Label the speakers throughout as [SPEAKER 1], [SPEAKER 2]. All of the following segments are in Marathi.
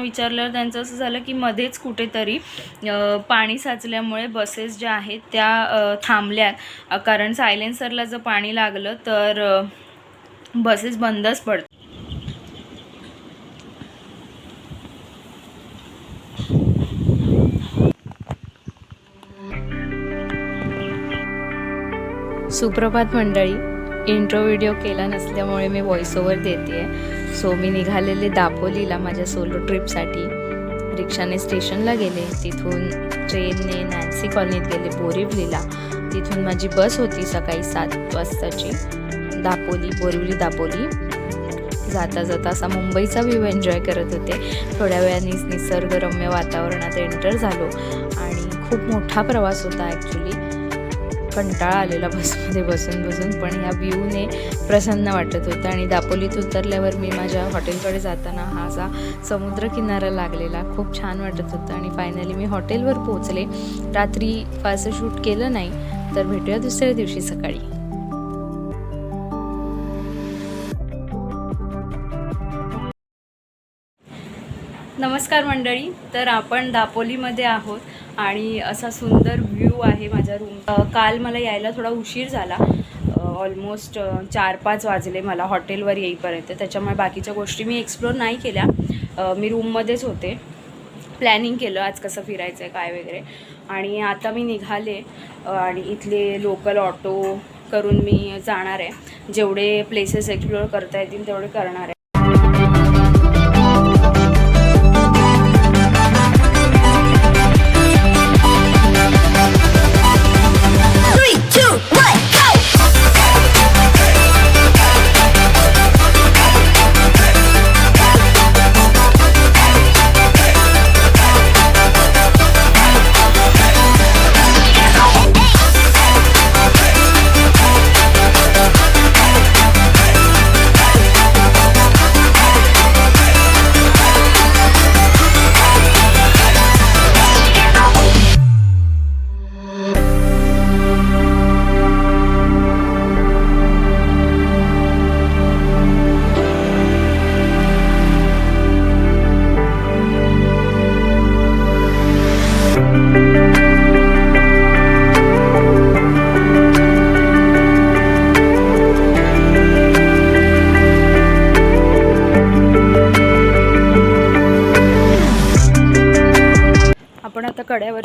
[SPEAKER 1] विचारल्यावर त्यांचं असं झालं की मध्येच कुठेतरी पाणी साचल्यामुळे बसेस ज्या आहेत त्या थांबल्यात. कारण सायलेन्सरला जर पाणी लागलं तर बसेस बंदच पडतात. सुप्रभात मंडळी इंट्रो व्हिडिओ केला नसल्यामुळे मी व्हॉइस ओव्हर देते सो मी निघालेले दापोलीला माझ्या सोलो ट्रिपसाठी रिक्षाने स्टेशनला गेले. तिथून ट्रेनने नॅन्सी कॉलनीत गेले बोरिवलीला. तिथून माझी बस होती सकाळी सात वाजताची. दापोली बोरिवली दापोली. जाता जाता असा मुंबईचा व्ह्यू एन्जॉय करत होते. थोड्या वेळाने निसर्गरम्य वातावरणात एंटर झालो. आणि खूप मोठा प्रवास होता ॲक्च्युली कंटाळा आलेला बसमध्ये बसून बसून पण ह्या व्ह्यूने प्रसन्न वाटत होतं आणि दापोलीत उतरल्यावर मी माझ्या हॉटेलकडे जाताना हा असा समुद्रकिनारा लागलेला. खूप छान वाटत होतं आणि फायनली मी हॉटेलवर पोचले रात्री फारसं शूट केलं नाही तर भेटूया दुसऱ्या दिवशी सकाळी. नमस्कार मंडळी तर आपण दापोलीमध्ये आहोत आणि असा सुंदर व्ह्यू आहे माझ्या रूम काल मला यायला थोडा उशीर झाला. ऑलमोस्ट चार पाच वाजले मला हॉटेलवर येईपर्यंत. त्याच्यामुळे बाकीच्या गोष्टी मी एक्सप्लोर नाही केल्या. मी रूममध्येच होते. प्लॅनिंग केलं आज कसं फिरायचं आहे काय वगैरे. आणि आता मी निघाले. आणि इथले लोकल ऑटो करून मी जाणार आहे. जेवढे प्लेसेस एक्सप्लोअर करता येतील तेवढे करणार आहे.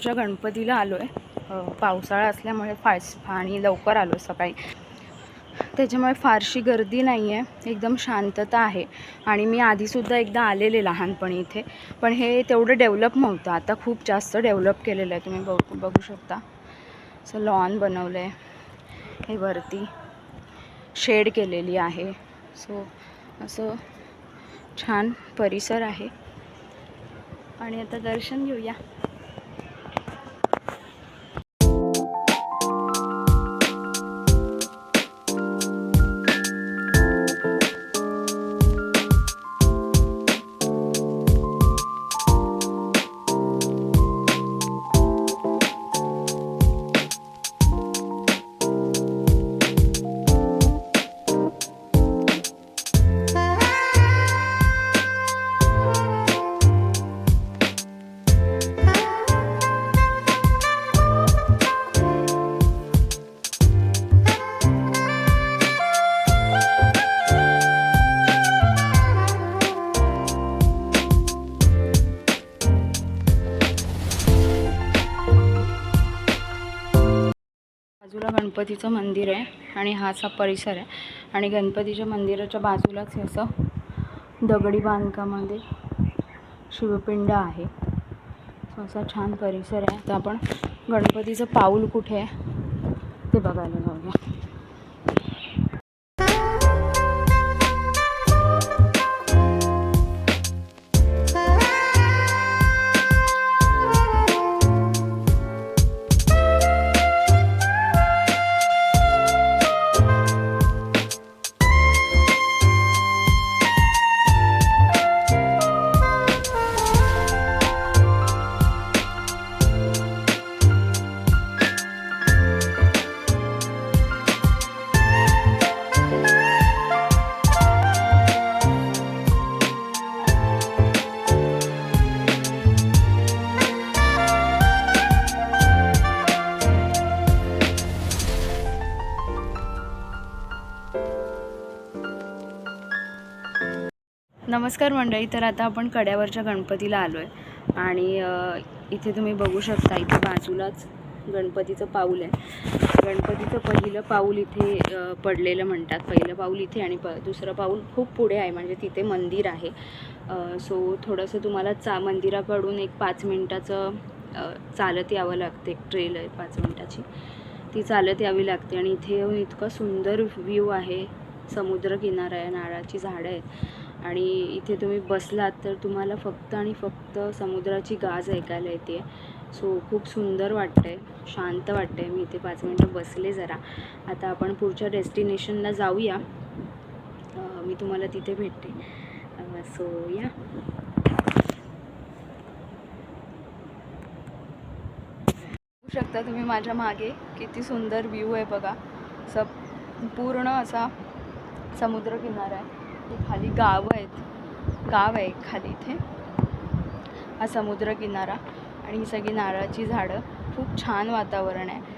[SPEAKER 1] आता गणपतीला आलो आहे पावसाळा असल्यामुळे फास आणि लवकर आलो सकाळी. त्याच्यामुळे फारशी गर्दी नाही आहे एकदम शांतता आहे. आणि मी आधीसुद्धा एकदा आलेले लहानपणी इथे. पण हे तेवढं डेव्हलप नव्हतं. आता खूप जास्त डेव्हलप केलेलं आहे. तुम्ही बघू बघू शकता. असं लॉन बनवलं आहे हे वरती शेड केलेली आहे. सो असं छान परिसर आहे. आणि आता दर्शन घेऊया. गणपतीचं मंदिर आहे आणि हा असा परिसर आहे. आणि गणपतीच्या मंदिराच्या बाजूलाच हे असं दगडी बांधकामामध्ये शिवपिंड आहे. असा छान परिसर आहे. तर आपण गणपतीचं पाऊल कुठे आहे ते बघायला जाऊया. नमस्कार मंडळी तर आता आपण कड्यावरच्या गणपतीला आलो आहे आणि इथे तुम्ही बघू शकता इथे बाजूलाच गणपतीचं पाऊल आहे. गणपतीचं पहिलं पाऊल इथे पडलेलं म्हणतात. पहिलं पाऊल इथे आणि प दुसरं पाऊल खूप पुढे आहे म्हणजे तिथे मंदिर आहे. सो थोडंसं तुम्हाला चा मंदिराकडून एक पाच मिनटाचं चालत यावं लागते. एक ट्रेल आहे पाच मिनटाची. ती चालत यावी लागते आणि इथे येऊन इतकं सुंदर व्ह्यू आहे. समुद्रकिनारा आहे नारळाची झाडं आहेत. आणि इथे तुम्ही बसलात तर तुम्हाला फक्त आणि फक्त समुद्राची गाज ऐकायला येते. सो खूप सुंदर वाटतं आहे शांत वाटतं आहे मी इथे पाच मिनटं बसले जरा. आता आपण पुढच्या डेस्टिनेशनला जाऊया. मी तुम्हाला तिथे भेटते. सो या. शकता तुम्ही माझ्या मागे किती सुंदर व्ह्यू आहे बघा. सब पूर्ण असा समुद्रकिनारा आहे. खाली गावं आहेत. गाव आहे खाली इथे. हा समुद्रकिनारा आणि ही सगळी नारळाची झाडं. खूप छान वातावरण आहे.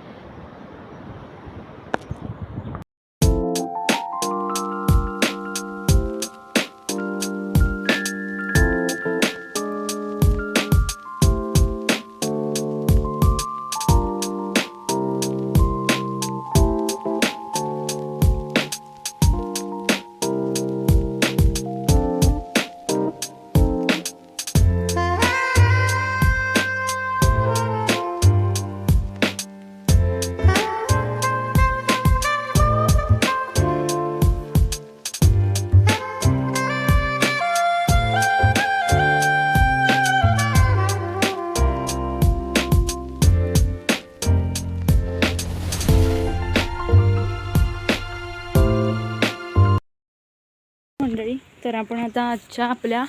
[SPEAKER 1] मंडळी तर आपण आता आजच्या आपल्या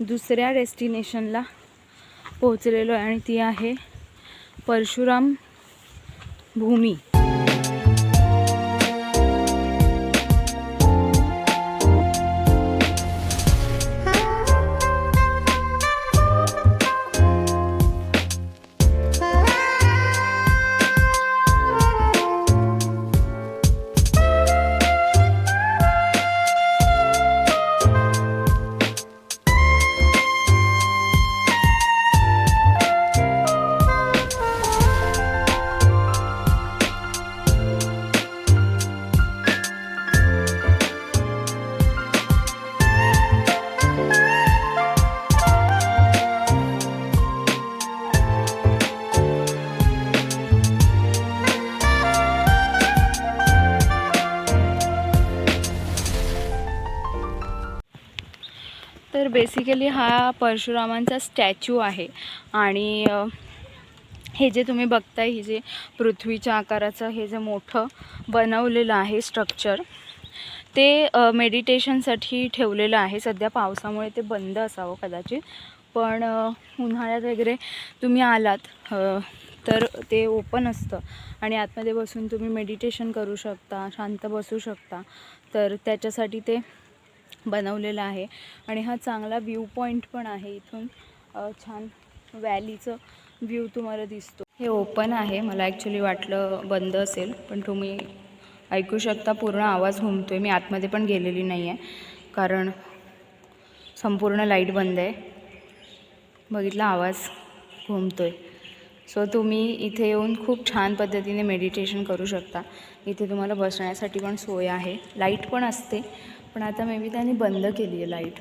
[SPEAKER 1] दुसऱ्या डेस्टिनेशनला पोहोचलेलो आहे आणि ती आहे परशुराम भूमी. बेसिकली हा परशुरामांचा स्टॅच्यू आहे. आणि हे जे तुम्ही बघताय हे जे पृथ्वीच्या आकाराचं हे जे मोठं बनवलेलं आहे स्ट्रक्चर ते मेडिटेशनसाठी ठेवलेलं आहे. सध्या पावसामुळे ते बंद असावं कदाचित. पण उन्हाळ्यात वगैरे तुम्ही आलात तर ते ओपन असतं. आणि आतमध्ये बसून तुम्ही मेडिटेशन करू शकता शांत बसू शकता. तर त्याच्यासाठी ते बनवलेला आहे. आणि हा चांगला व्ह्यू पॉईंट पण आहे इथून. छान व्हॅलीचं व्ह्यू तुम्हाला दिसतो. हे ओपन आहे. मला ॲक्च्युली वाटलं बंद असेल पण तुम्ही ऐकू शकता पूर्ण आवाज घुमतो आहे मी आतमध्ये पण गेलेली नाही आहे कारण संपूर्ण लाइट बंद आहे. बघितला आवाज घुमतो आहे सो तुम्ही इथे येऊन खूप छान पद्धतीने मेडिटेशन करू शकता. इथे तुम्हाला बसण्यासाठी पण सोय आहे. लाइट पण असते. पण आता मे बी त्यांनी बंद केली आहे लाइट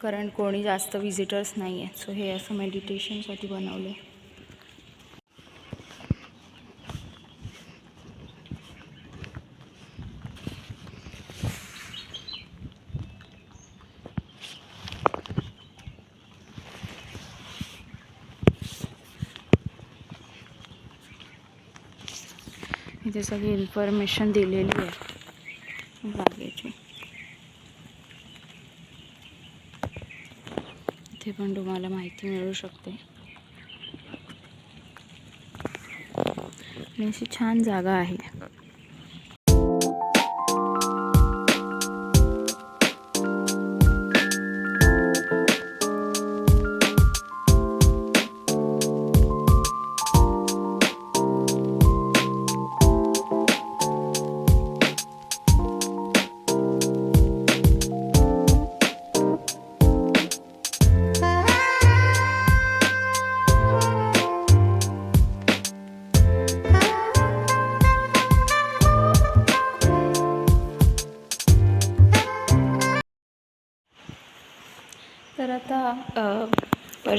[SPEAKER 1] कारण कोणी जास्त विजिटर्स नाही आहेत सो हे असं मेडिटेशनसाठी बनवलं आहे इथे सगळी इन्फॉर्मेशन दिलेली आहे. बागेची. इथे पण तुम्हाला माहिती मिळू शकते. आणि अशी छान जागा आहे.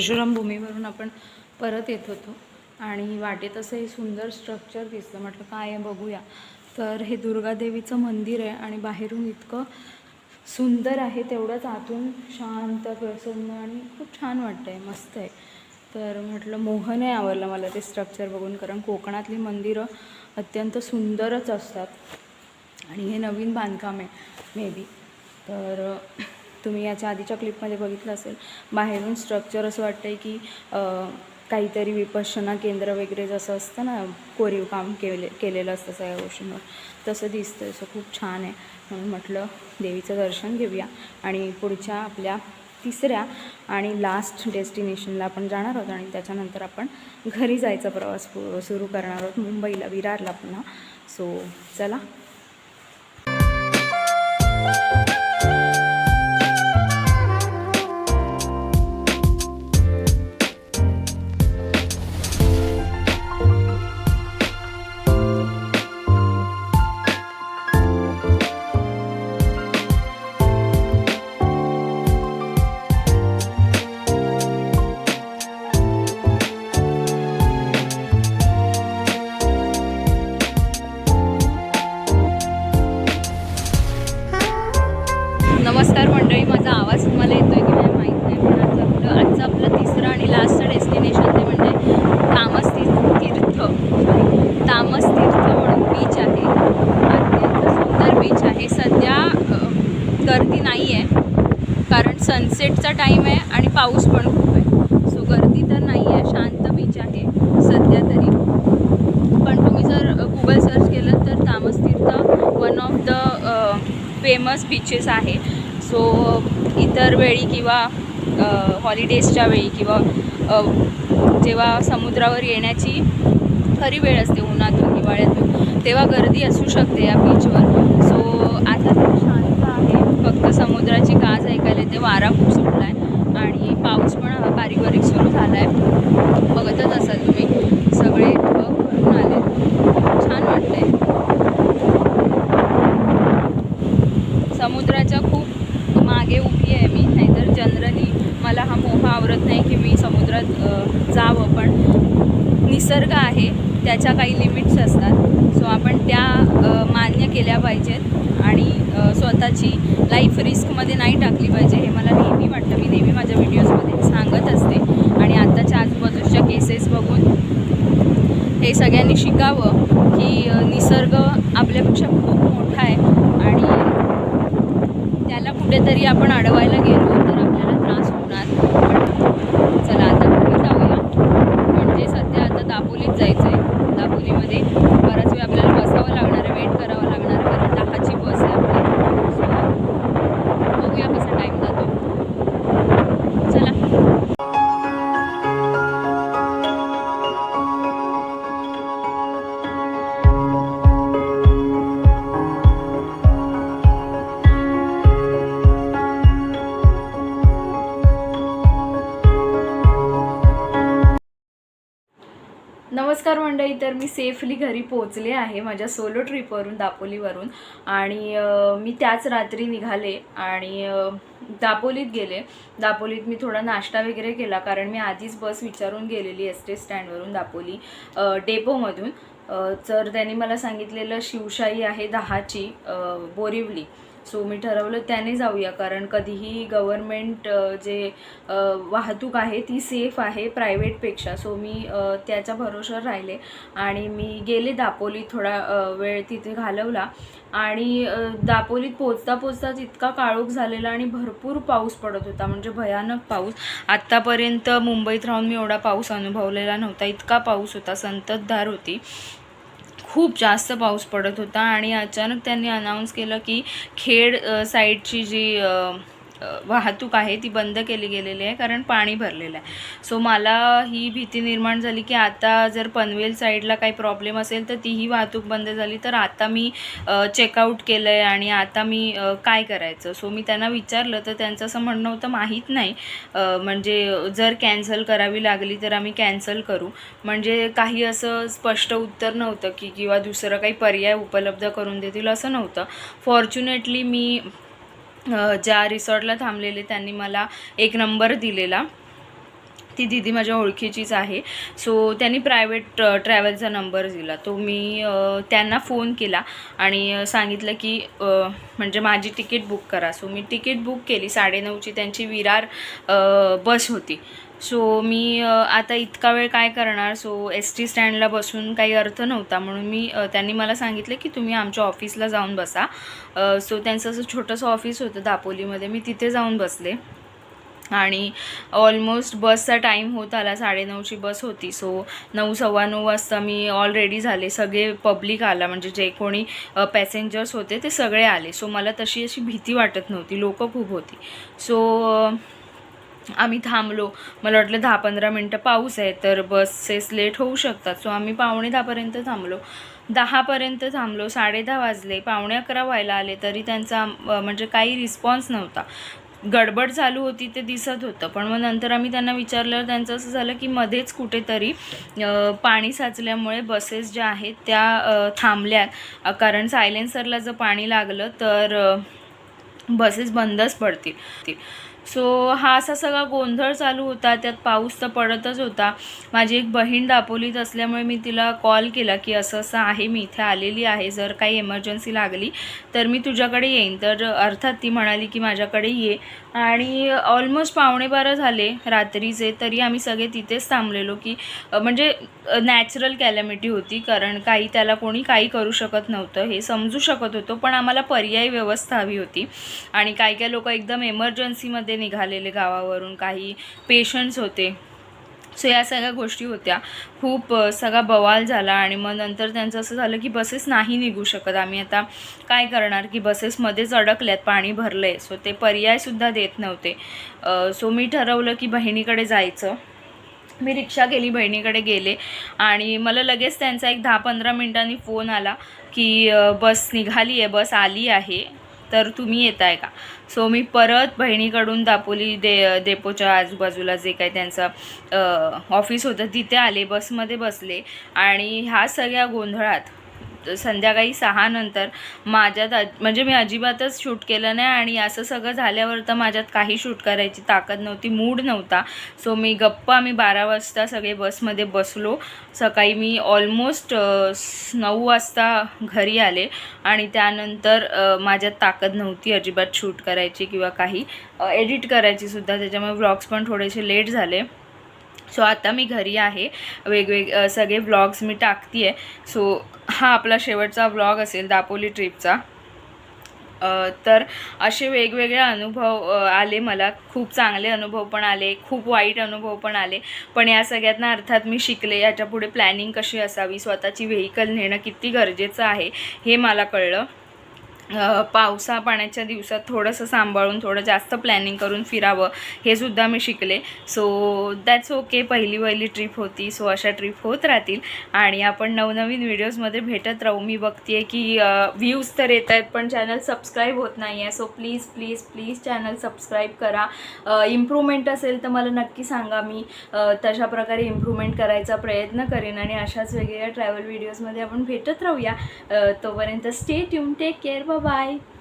[SPEAKER 1] परशुराम भूमीवरून आपण परत येत होतो. आणि वाटेत असं हे सुंदर स्ट्रक्चर दिसलं म्हटलं काय आहे बघूया. तर हे दुर्गादेवीचं मंदिर आहे आणि बाहेरून इतकं सुंदर आहे तेवढंच आतून शांत प्रसन्न आणि खूप छान वाटतं आहे मस्त आहे. तर म्हटलं मोहने आवडलं मला ते स्ट्रक्चर बघून कारण कोकणातली मंदिरं अत्यंत सुंदरच असतात. आणि हे नवीन बांधकाम आहे मे बी तर तुम्ही याच्या आधीच्या क्लिपमध्ये बघितलं असेल. बाहेरून स्ट्रक्चर असं वाटतं आहे की काहीतरी विपश्यना केंद्र वगैरे जसं असतं ना कोरीव काम केले केलेलं असतं सगळ्या गोष्टींवर. तसं दिसतं असं खूप छान आहे. म्हणून म्हटलं देवीचं दर्शन घेऊया. आणि पुढच्या आपल्या तिसऱ्या आणि लास्ट डेस्टिनेशनला आपण जाणार आहोत आणि त्याच्यानंतर आपण घरी जायचा प्रवास पु- सुरू करणार आहोत. मुंबईला विरारला पुन्हा. सो चला. माहीत नाही पण आज आपलं आजचं आपलं तिसरं आणि लास्ट डेस्टिनेशन ते म्हणजे तामस तीर्थ तामस तीर्थ म्हणून बीच आहे. अत्यंत सुंदर बीच आहे. सध्या गर्दी नाही आहे कारण सनसेटचा टाईम आहे आणि पाऊस पण खूप आहे. सो गर्दी तर नाही आहे शांत बीच आहे सध्या तरी. पण तुम्ही जर गुगल सर्च केलं तर Tamas Tirth one of the famous beaches आहे. सो इतर वेळी किंवा हॉलिडेजच्या वेळी किंवा जेव्हा समुद्रावर येण्याची खरी वेळ असते उन्हातून हिवाळ्यातून तेव्हा गर्दी असू शकते या बीचवर सो आता तर शांत आहे. फक्त समुद्राची गाज ऐकायला येते. वारा खूप सुटला आहे आणि पाऊस पण हा बारीक बारीक सुरू झाला आहे बघतच असाल तुम्ही. सगळे ढग भरून आले छान वाटते समुद्राच्या खूप मागे उभी आहे मी नाहीतर जनरली मला हा मोह आवरत नाही की मी समुद्रात जावं पण निसर्ग आहे त्याच्या काही लिमिट्स असतात. सो आपण त्या मान्य केल्या पाहिजेत आणि स्वतःची लाईफ रिस्कमध्ये नाही टाकली पाहिजे हे मला नेहमी वाटतं. मी नेहमी माझ्या व्हिडिओजमध्ये सांगत असते. आणि आत्ताच्या आजूबाजूच्या केसेस बघून हे सगळ्यांनी शिकावं की निसर्ग आपल्यापेक्षा खूप मोठा आहे आणि त्याला कुठेतरी आपण अडवायला गेलो तर आपल्याला त्रास होणार पण चला आता घरी जाऊया म्हणजे सध्या आता दापोलीत जायचं आहे दापोलीमध्ये नमस्कार मंडळी तर मी सेफली घरी पोहोचले आहे माझ्या सोलो ट्रिपवरून दापोलीवरून आणि मी त्याच रात्री निघाले आणि दापोलीत गेले. दापोलीत मी थोडा नाश्ता वगैरे केला कारण मी आधीच बस विचारून गेलेली एस टी स्टँडवरून दापोली डेपोमधून तर त्यांनी मला सांगितलेलं शिवशाही आहे दहाची बोरिवली. सो मी ठरवलं त्याने जाऊया कारण कधीही गव्हर्मेंट जे वाहतूक आहे ती सेफ आहे प्रायव्हेटपेक्षा सो मी त्याच्या भरोशावर राहिले आणि मी गेले दापोलीत थोडा वेळ तिथे घालवला आणि दापोलीत पोचता पोचताच इतका काळोख झालेला आणि भरपूर पाऊस पडत होता म्हणजे भयानक पाऊस. आत्तापर्यंत मुंबईत राहून मी एवढा पाऊस अनुभवलेला नव्हता इतका पाऊस होता संततधार होती. खूप जास्त पाऊस पडत होता आणि अचानक त्यांनी अनाऊन्स केलं की खेड साईडची जी वाहतूक आहे ती बंद केली गेलेली आहे कारण पाणी भरलेलं आहे. सो मला ही भीती निर्माण झाली की आता जर पनवेल साईडला काही प्रॉब्लेम असेल तर तीही वाहतूक बंद झाली तर आता मी चेकआउट केलं आहे आणि आता मी काय करायचं? सो मी त्यांना विचारलं तर त्यांचं असं म्हणणं होतं माहीत नाही म्हणजे जर कॅन्सल करावी लागली तर आम्ही कॅन्सल करू. म्हणजे काही असं स्पष्ट उत्तर नव्हतं की किंवा दुसरं काही पर्याय उपलब्ध करून देतील असं नव्हतं. फॉर्च्युनेटली मी ज्या रिसॉर्टला थांबलेले त्यांनी मला एक नंबर दिलेला. ती दिदी माझ्या ओळखीचीच आहे. सो त्यांनी प्रायव्हेट ट्रॅव्हलचा नंबर दिला. तो मी त्यांना फोन केला आणि सांगितलं की म्हणजे माझी तिकीट बुक करा. सो मी तिकीट बुक केली. साडेनऊची त्यांची विरार बस होती. सो मी आता इतका वेळ काय करणार? सो एस टी स्टँडला बसून काही अर्थ नव्हता. म्हणून मी त्यांनी मला सांगितलं की तुम्ही आमच्या ऑफिसला जाऊन बसा. सो त्यांचं असं छोटंसं ऑफिस होतं दापोलीमध्ये. मी तिथे जाऊन बसले. आणि ऑलमोस्ट बसचा टाईम होत आला. साडेनऊची बस होती. सो नऊ सव्वा नऊ वाजता मी ऑलरेडी झाले. सगळे पब्लिक आला. म्हणजे जे कोणी पॅसेंजर्स होते ते सगळे आले. सो मला तशी अशी भीती वाटत नव्हती. लोकं खूप होती. सो आम्ही थांबलो. मला वाटलं दहा पंधरा मिनटं पाऊस आहे तर बसेस लेट होऊ शकतात. सो आम्ही पावणे दहापर्यंत थांबलो. दहापर्यंत थांबलो साडे दहा वाजले. पावणे अकरा व्हायला आले तरी त्यांचा म्हणजे काही रिस्पॉन्स नव्हता. गडबड चालू होती ते दिसत होतं. पण मग नंतर आम्ही त्यांना विचारलं त्यांचं असं झालं की मध्येच कुठेतरी पाणी साचल्यामुळे बसेस ज्या आहेत त्या थांबल्यात. कारण सायलेन्सरला जर पाणी लागलं तर बसेस बंदच पडतील. सो हा असा सगळा गोंधळ चालू होता. त्यात पाऊस तर पडतच होता. माझी एक बहीण दापोलीत असल्यामुळे मी तिला कॉल केला की असं असं आहे मी इथे आलेली आहे. जर काही इमर्जन्सी लागली तर मी तुझ्याकडे येईन. तर अर्थात ती म्हणाली की माझ्याकडे ये. आणि ऑलमोस्ट पावणे बारा झाले रात्रीचे. तरी आम्ही सगळे तिथेच थांबलेलो की म्हणजे नॅचरल कॅलॅमिटी होती. कारण काही त्याला कोणी काही करू शकत नव्हतं. हे समजू शकत होतो पण आम्हाला पर्यायी व्यवस्था हवी होती. आणि काही काही लोक एकदम होते निघालेले गावावरून काही पेशंट्स होते. सो या सगळ्या गोष्टी होत्या. खूप सगळा बवाल झाला आणि मग नंतर त्यांचं असं झालं की बसेस नाही निघू शकत. आम्ही आता काय करणार की बसेसमध्येच अडकल्यात पाणी भरलं आहे सो ते पर्यायसुद्धा देत नव्हते. सो मी ठरवलं की बहिणीकडे जायचं. मी रिक्षा केली बहिणीकडे गेले. आणि मला लगेच त्यांचा एक दहा पंधरा मिनटांनी फोन आला की बस निघाली आहे बस आली आहे. तर तुम्ही येत आहे का? सो मी परत बहिणीकडून दापोली दे डेपोच्या आजूबाजूला जे काही त्यांचं ऑफिस होतं तिथे आले बसमध्ये बसले. आणि ह्या सगळ्या गोंधळात संध्याकाळी सहानंतर माझ्यात म्हणजे मी अजिबातच शूट केलं नाही आणि असं सगळं झाल्यावर तर माझ्यात काही शूट करायची ताकद नव्हती मूड नव्हता. सो मी गप्पा आम्ही बारा वाजता सगळे बसमध्ये बसलो. सकाळी मी ऑलमोस्ट नऊ वाजता घरी आले आणि त्यानंतर माझ्यात ताकद नव्हती अजिबात शूट करायची किंवा काही. एडिट करायची सुद्धा त्याच्यामुळे व्लॉग्स पण थोडेसे लेट झाले. सो आता मी घरी आहे. वेगवेग सगळे व्लॉग्स मी टाकते आहे सो हा आपला शेवटचा व्लॉग असेल दापोली ट्रिपचा तर असे वेगवेगळे अनुभव आले मला. खूप चांगले अनुभव पण आले. खूप वाईट अनुभव पण आले. पण या सगळ्यातनं अर्थात मी शिकले. याच्यापुढे प्लॅनिंग कशी असावी? स्वतःची व्हेकल नेणं किती गरजेचं आहे? हे मला कळलं. पावसा पाण्याच्या दिवसात थोडंसं सांभाळून थोडं जास्त प्लॅनिंग करून फिरावं हे सुद्धा मी शिकले. सो दॅट्स ओके पहिली पहिली ट्रिप होती. सो अशा ट्रिप होत राहतील. आणि आपण नवनवीन व्हिडिओजमध्ये भेटत राहू. मी बघते की व्ह्यूज तर येत आहेत पण चॅनल सबस्क्राईब होत नाही आहे so please please please channel subscribe करा इम्प्रूव्हमेंट असेल तर मला नक्की सांगा मी. तशा प्रकारे इम्प्रूव्हमेंट करायचा प्रयत्न करेन आणि अशाच वेगवेगळ्या ट्रॅव्हल व्हिडिओजमध्ये आपण भेटत राहूया. तोपर्यंत स्टे ट्यून टेक केअर 拜拜。